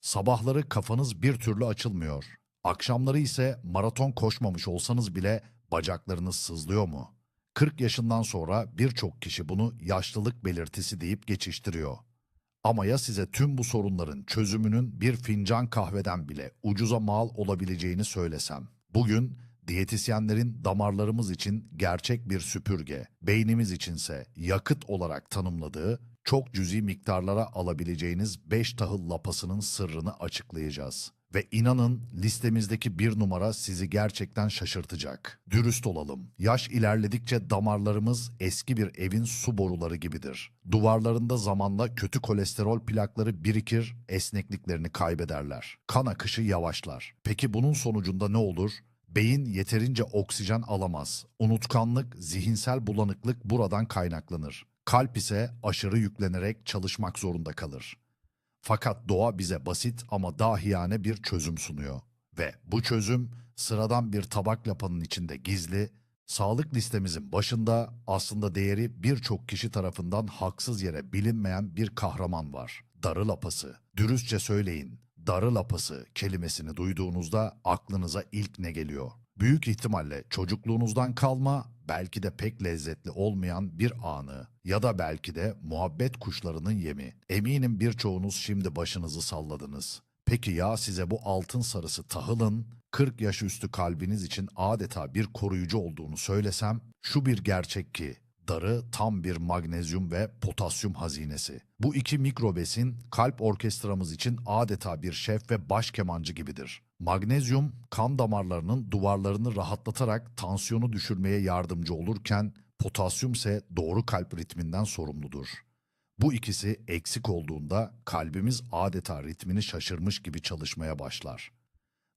Sabahları kafanız bir türlü açılmıyor. Akşamları ise maraton koşmamış olsanız bile bacaklarınız sızlıyor mu? 40 yaşından sonra birçok kişi bunu yaşlılık belirtisi deyip geçiştiriyor. Ama ya size tüm bu sorunların çözümünün bir fincan kahveden bile ucuza mal olabileceğini söylesem? Bugün diyetisyenlerin damarlarımız için gerçek bir süpürge, beynimiz içinse yakıt olarak tanımladığı çok cüzi miktarlara alabileceğiniz 5 tahıl lapasının sırrını açıklayacağız. Ve inanın listemizdeki bir numara sizi gerçekten şaşırtacak. Dürüst olalım. Yaş ilerledikçe damarlarımız eski bir evin su boruları gibidir. Duvarlarında zamanla kötü kolesterol plakları birikir, esnekliklerini kaybederler. Kan akışı yavaşlar. Peki bunun sonucunda ne olur? Beyin yeterince oksijen alamaz. Unutkanlık, zihinsel bulanıklık buradan kaynaklanır. Kalp ise aşırı yüklenerek çalışmak zorunda kalır. Fakat doğa bize basit ama dahiyane bir çözüm sunuyor. Ve bu çözüm sıradan bir tabak lapanın içinde gizli, sağlık listemizin başında aslında değeri birçok kişi tarafından haksız yere bilinmeyen bir kahraman var. Darı lapası. Dürüstçe söyleyin, darı lapası kelimesini duyduğunuzda aklınıza ilk ne geliyor? Büyük ihtimalle çocukluğunuzdan kalma, belki de pek lezzetli olmayan bir anı ya da belki de muhabbet kuşlarının yemi. Eminim birçoğunuz şimdi başınızı salladınız. Peki ya size bu altın sarısı tahılın 40 yaş üstü kalbiniz için adeta bir koruyucu olduğunu söylesem, şu bir gerçek ki darı tam bir magnezyum ve potasyum hazinesi. Bu iki mikrobesin kalp orkestramız için adeta bir şef ve baş kemancı gibidir. Magnezyum kan damarlarının duvarlarını rahatlatarak tansiyonu düşürmeye yardımcı olurken potasyum ise doğru kalp ritminden sorumludur. Bu ikisi eksik olduğunda kalbimiz adeta ritmini şaşırmış gibi çalışmaya başlar.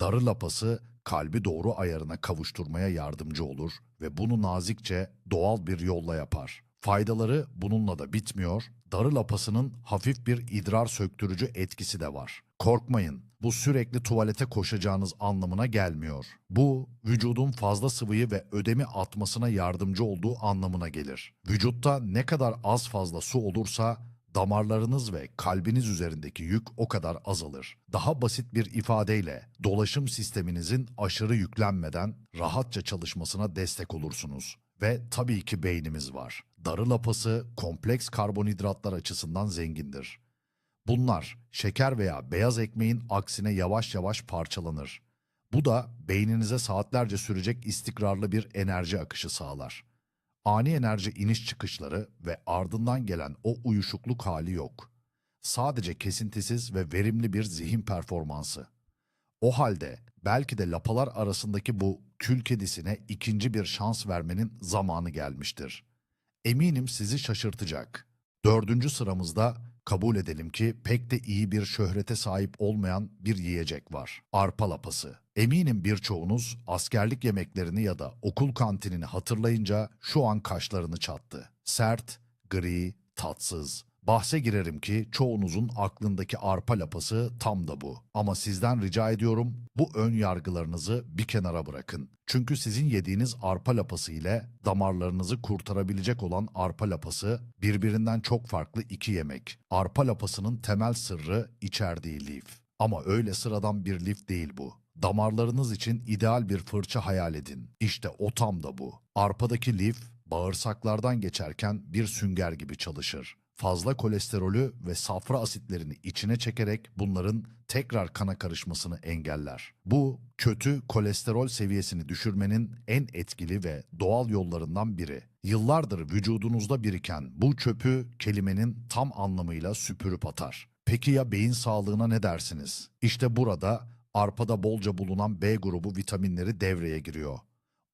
Darı lapası kalbi doğru ayarına kavuşturmaya yardımcı olur ve bunu nazikçe doğal bir yolla yapar. Faydaları bununla da bitmiyor. Darı lapasının hafif bir idrar söktürücü etkisi de var. Korkmayın, bu sürekli tuvalete koşacağınız anlamına gelmiyor. Bu, vücudun fazla sıvıyı ve ödemi atmasına yardımcı olduğu anlamına gelir. Vücutta ne kadar az fazla su olursa damarlarınız ve kalbiniz üzerindeki yük o kadar azalır. Daha basit bir ifadeyle dolaşım sisteminizin aşırı yüklenmeden rahatça çalışmasına destek olursunuz. Ve tabii ki beynimiz var. Darı lapası kompleks karbonhidratlar açısından zengindir. Bunlar şeker veya beyaz ekmeğin aksine yavaş yavaş parçalanır. Bu da beyninize saatlerce sürecek istikrarlı bir enerji akışı sağlar. Ani enerji iniş çıkışları ve ardından gelen o uyuşukluk hali yok. Sadece kesintisiz ve verimli bir zihin performansı. O halde belki de lapalar arasındaki bu kül kedisine ikinci bir şans vermenin zamanı gelmiştir. Eminim sizi şaşırtacak. Dördüncü sıramızda kabul edelim ki pek de iyi bir şöhrete sahip olmayan bir yiyecek var. Arpa lapası. Eminim birçoğunuz askerlik yemeklerini ya da okul kantinini hatırlayınca şu an kaşlarını çattı. Sert, gri, tatsız. Bahse girerim ki çoğunuzun aklındaki arpa lapası tam da bu. Ama sizden rica ediyorum bu ön yargılarınızı bir kenara bırakın. Çünkü sizin yediğiniz arpa lapası ile damarlarınızı kurtarabilecek olan arpa lapası birbirinden çok farklı iki yemek. Arpa lapasının temel sırrı içerdiği lif. Ama öyle sıradan bir lif değil bu. Damarlarınız için ideal bir fırça hayal edin. İşte o tam da bu. Arpadaki lif bağırsaklardan geçerken bir sünger gibi çalışır. Fazla kolesterolü ve safra asitlerini içine çekerek bunların tekrar kana karışmasını engeller. Bu kötü kolesterol seviyesini düşürmenin en etkili ve doğal yollarından biri. Yıllardır vücudunuzda biriken bu çöpü kelimenin tam anlamıyla süpürüp atar. Peki ya beyin sağlığına ne dersiniz? İşte burada arpada bolca bulunan B grubu vitaminleri devreye giriyor.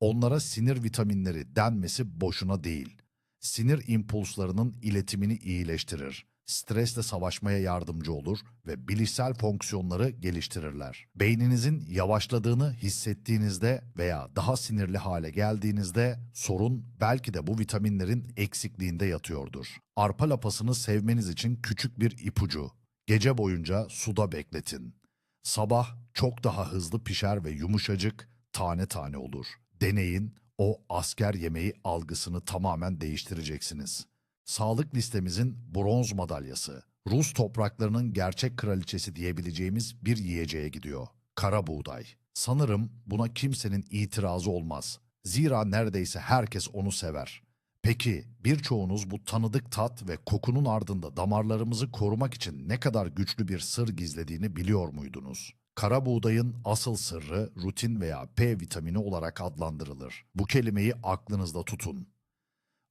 Onlara sinir vitaminleri denmesi boşuna değil. Sinir impulslarının iletimini iyileştirir. Stresle savaşmaya yardımcı olur ve bilişsel fonksiyonları geliştirirler. Beyninizin yavaşladığını hissettiğinizde veya daha sinirli hale geldiğinizde sorun belki de bu vitaminlerin eksikliğinde yatıyordur. Arpa lapasını sevmeniz için küçük bir ipucu. Gece boyunca suda bekletin. Sabah çok daha hızlı pişer ve yumuşacık, tane tane olur. Deneyin, o asker yemeği algısını tamamen değiştireceksiniz. Sağlık listemizin bronz madalyası. Rus topraklarının gerçek kraliçesi diyebileceğimiz bir yiyeceğe gidiyor. Kara buğday. Sanırım buna kimsenin itirazı olmaz. Zira neredeyse herkes onu sever. Peki birçoğunuz bu tanıdık tat ve kokunun ardında damarlarımızı korumak için ne kadar güçlü bir sır gizlediğini biliyor muydunuz? Kara buğdayın asıl sırrı rutin veya P vitamini olarak adlandırılır. Bu kelimeyi aklınızda tutun.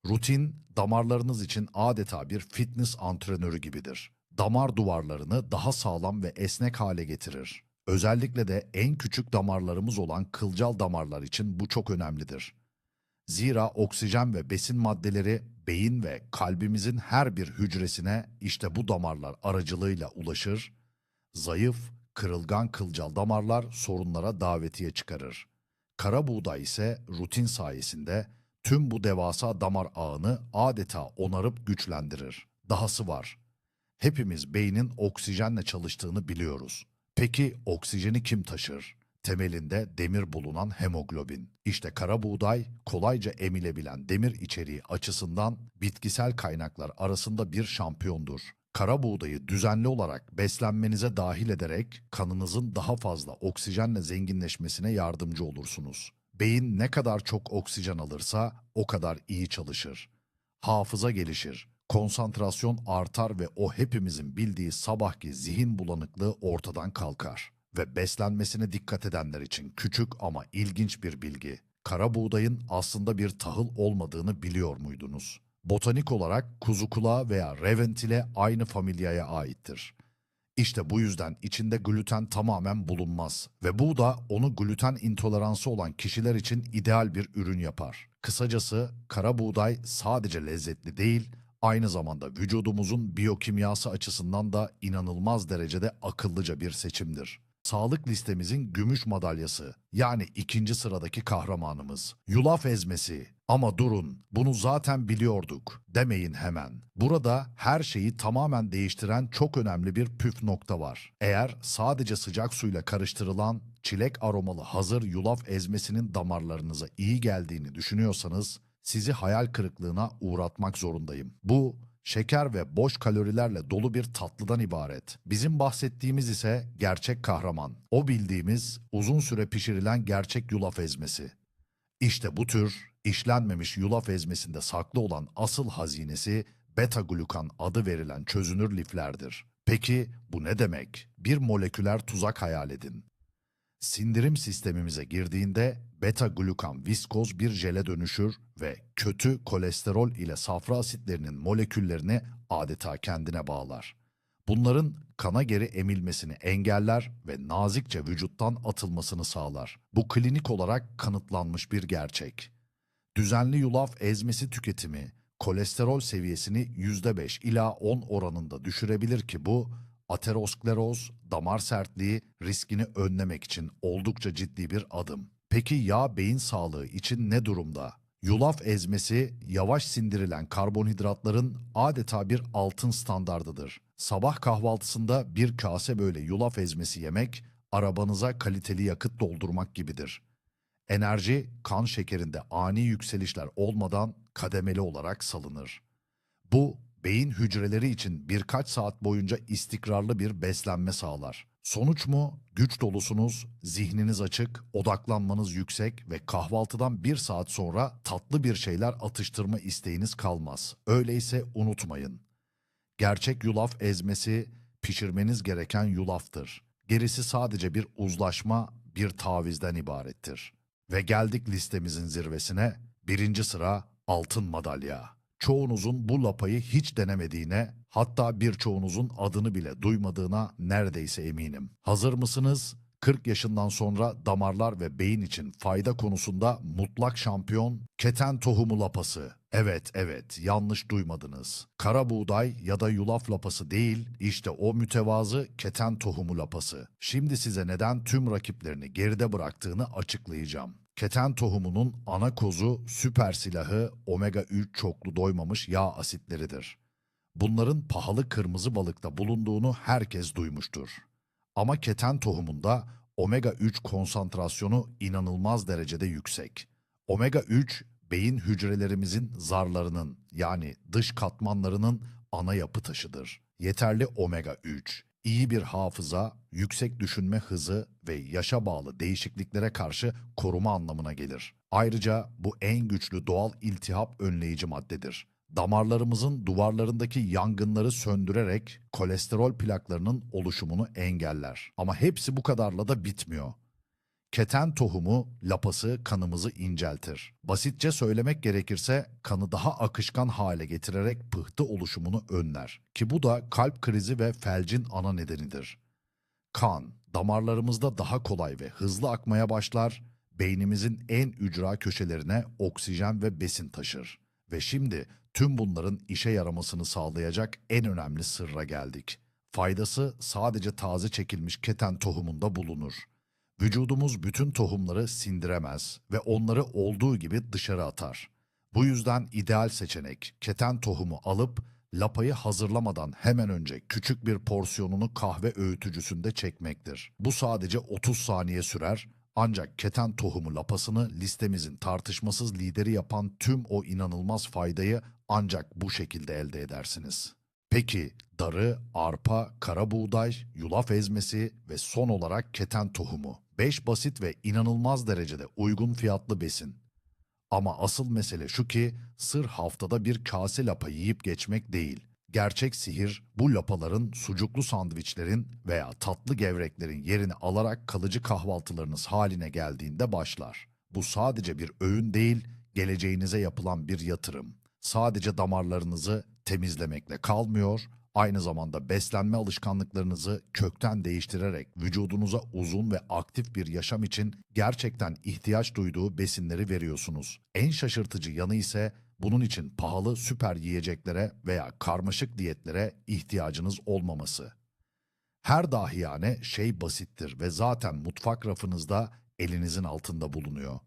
Rutin, damarlarınız için adeta bir fitness antrenörü gibidir. Damar duvarlarını daha sağlam ve esnek hale getirir. Özellikle de en küçük damarlarımız olan kılcal damarlar için bu çok önemlidir. Zira oksijen ve besin maddeleri beyin ve kalbimizin her bir hücresine işte bu damarlar aracılığıyla ulaşır. Zayıf, kırılgan kılcal damarlar sorunlara davetiye çıkarır. Kara buğday ise rutin sayesinde tüm bu devasa damar ağını adeta onarıp güçlendirir. Dahası var. Hepimiz beynin oksijenle çalıştığını biliyoruz. Peki oksijeni kim taşır? Temelinde demir bulunan hemoglobin. İşte kara buğday kolayca emilebilen demir içeriği açısından bitkisel kaynaklar arasında bir şampiyondur. Kara buğdayı düzenli olarak beslenmenize dahil ederek kanınızın daha fazla oksijenle zenginleşmesine yardımcı olursunuz. Beyin ne kadar çok oksijen alırsa o kadar iyi çalışır. Hafıza gelişir, konsantrasyon artar ve o hepimizin bildiği sabahki zihin bulanıklığı ortadan kalkar. Ve beslenmesine dikkat edenler için küçük ama ilginç bir bilgi. Kara buğdayın aslında bir tahıl olmadığını biliyor muydunuz? Botanik olarak kuzu kulağı veya reventile aynı familyaya aittir. İşte bu yüzden içinde gluten tamamen bulunmaz ve bu da onu gluten intoleransı olan kişiler için ideal bir ürün yapar. Kısacası kara buğday sadece lezzetli değil, aynı zamanda vücudumuzun biyokimyası açısından da inanılmaz derecede akıllıca bir seçimdir. Sağlık listemizin gümüş madalyası yani ikinci sıradaki kahramanımız. Yulaf ezmesi. Ama durun bunu zaten biliyorduk demeyin hemen. Burada her şeyi tamamen değiştiren çok önemli bir püf nokta var. Eğer sadece sıcak suyla karıştırılan çilek aromalı hazır yulaf ezmesinin damarlarınıza iyi geldiğini düşünüyorsanız sizi hayal kırıklığına uğratmak zorundayım. Bu şeker ve boş kalorilerle dolu bir tatlıdan ibaret. Bizim bahsettiğimiz ise gerçek kahraman. O bildiğimiz uzun süre pişirilen gerçek yulaf ezmesi. İşte bu tür işlenmemiş yulaf ezmesinde saklı olan asıl hazinesi beta glukan adı verilen çözünür liflerdir. Peki bu ne demek? Bir moleküler tuzak hayal edin. Sindirim sistemimize girdiğinde beta glukan viskoz bir jele dönüşür ve kötü kolesterol ile safra asitlerinin moleküllerini adeta kendine bağlar. Bunların kana geri emilmesini engeller ve nazikçe vücuttan atılmasını sağlar. Bu klinik olarak kanıtlanmış bir gerçek. Düzenli yulaf ezmesi tüketimi kolesterol seviyesini %5 ila 10 oranında düşürebilir ki bu ateroskleroz, damar sertliği riskini önlemek için oldukça ciddi bir adım. Peki yağ beyin sağlığı için ne durumda? Yulaf ezmesi yavaş sindirilen karbonhidratların adeta bir altın standardıdır. Sabah kahvaltısında bir kase böyle yulaf ezmesi yemek arabanıza kaliteli yakıt doldurmak gibidir. Enerji kan şekerinde ani yükselişler olmadan kademeli olarak salınır. Bu beyin hücreleri için birkaç saat boyunca istikrarlı bir beslenme sağlar. Sonuç mu? Güç dolusunuz, zihniniz açık, odaklanmanız yüksek ve kahvaltıdan bir saat sonra tatlı bir şeyler atıştırma isteğiniz kalmaz. Öyleyse unutmayın. Gerçek yulaf ezmesi pişirmeniz gereken yulaftır. Gerisi sadece bir uzlaşma, bir tavizden ibarettir. Ve geldik listemizin zirvesine. Birinci sıra altın madalya. Çoğunuzun bu lapayı hiç denemediğine, hatta birçoğunuzun adını bile duymadığına neredeyse eminim. Hazır mısınız? 40 yaşından sonra damarlar ve beyin için fayda konusunda mutlak şampiyon keten tohumu lapası. Evet evet yanlış duymadınız. Kara buğday ya da yulaf lapası değil işte o mütevazı keten tohumu lapası. Şimdi size neden tüm rakiplerini geride bıraktığını açıklayacağım. Keten tohumunun ana kozu süper silahı omega 3 çoklu doymamış yağ asitleridir. Bunların pahalı kırmızı balıkta bulunduğunu herkes duymuştur. Ama keten tohumunda omega 3 konsantrasyonu inanılmaz derecede yüksek. Omega 3 beyin hücrelerimizin zarlarının yani dış katmanlarının ana yapı taşıdır. yeterli omega 3, iyi bir hafıza, yüksek düşünme hızı ve yaşa bağlı değişikliklere karşı koruma anlamına gelir. Ayrıca bu en güçlü doğal iltihap önleyici maddedir. Damarlarımızın duvarlarındaki yangınları söndürerek kolesterol plaklarının oluşumunu engeller. Ama hepsi bu kadarla da bitmiyor. Keten tohumu lapası kanımızı inceltir. Basitçe söylemek gerekirse kanı daha akışkan hale getirerek pıhtı oluşumunu önler. Ki bu da kalp krizi ve felcin ana nedenidir. Kan, damarlarımızda daha kolay ve hızlı akmaya başlar, beynimizin en ücra köşelerine oksijen ve besin taşır. Ve şimdi tüm bunların işe yaramasını sağlayacak en önemli sırra geldik. Faydası sadece taze çekilmiş keten tohumunda bulunur. Vücudumuz bütün tohumları sindiremez ve onları olduğu gibi dışarı atar. Bu yüzden ideal seçenek keten tohumu alıp lapayı hazırlamadan hemen önce küçük bir porsiyonunu kahve öğütücüsünde çekmektir. Bu sadece 30 saniye sürer ancak keten tohumu lapasını listemizin tartışmasız lideri yapan tüm o inanılmaz faydayı ancak bu şekilde elde edersiniz. Peki darı, arpa, kara buğday, yulaf ezmesi ve son olarak keten tohumu. 5 basit ve inanılmaz derecede uygun fiyatlı besin. Ama asıl mesele şu ki sır haftada bir kase lapa yiyip geçmek değil. Gerçek sihir bu lapaların sucuklu sandviçlerin veya tatlı gevreklerin yerini alarak kalıcı kahvaltılarınız haline geldiğinde başlar. Bu sadece bir öğün değil, geleceğinize yapılan bir yatırım. Sadece damarlarınızı temizlemekle kalmıyor, aynı zamanda beslenme alışkanlıklarınızı kökten değiştirerek vücudunuza uzun ve aktif bir yaşam için gerçekten ihtiyaç duyduğu besinleri veriyorsunuz. En şaşırtıcı yanı ise bunun için pahalı süper yiyeceklere veya karmaşık diyetlere ihtiyacınız olmaması. Her dahiyane şey basittir ve zaten mutfak rafınızda elinizin altında bulunuyor.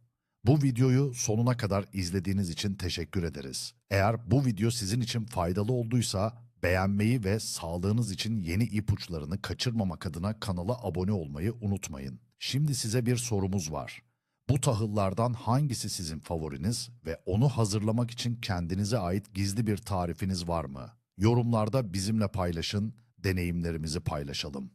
Bu videoyu sonuna kadar izlediğiniz için teşekkür ederiz. Eğer bu video sizin için faydalı olduysa beğenmeyi ve sağlığınız için yeni ipuçlarını kaçırmamak adına kanala abone olmayı unutmayın. Şimdi size bir sorumuz var. Bu tahıllardan hangisi sizin favoriniz ve onu hazırlamak için kendinize ait gizli bir tarifiniz var mı? Yorumlarda bizimle paylaşın, deneyimlerimizi paylaşalım.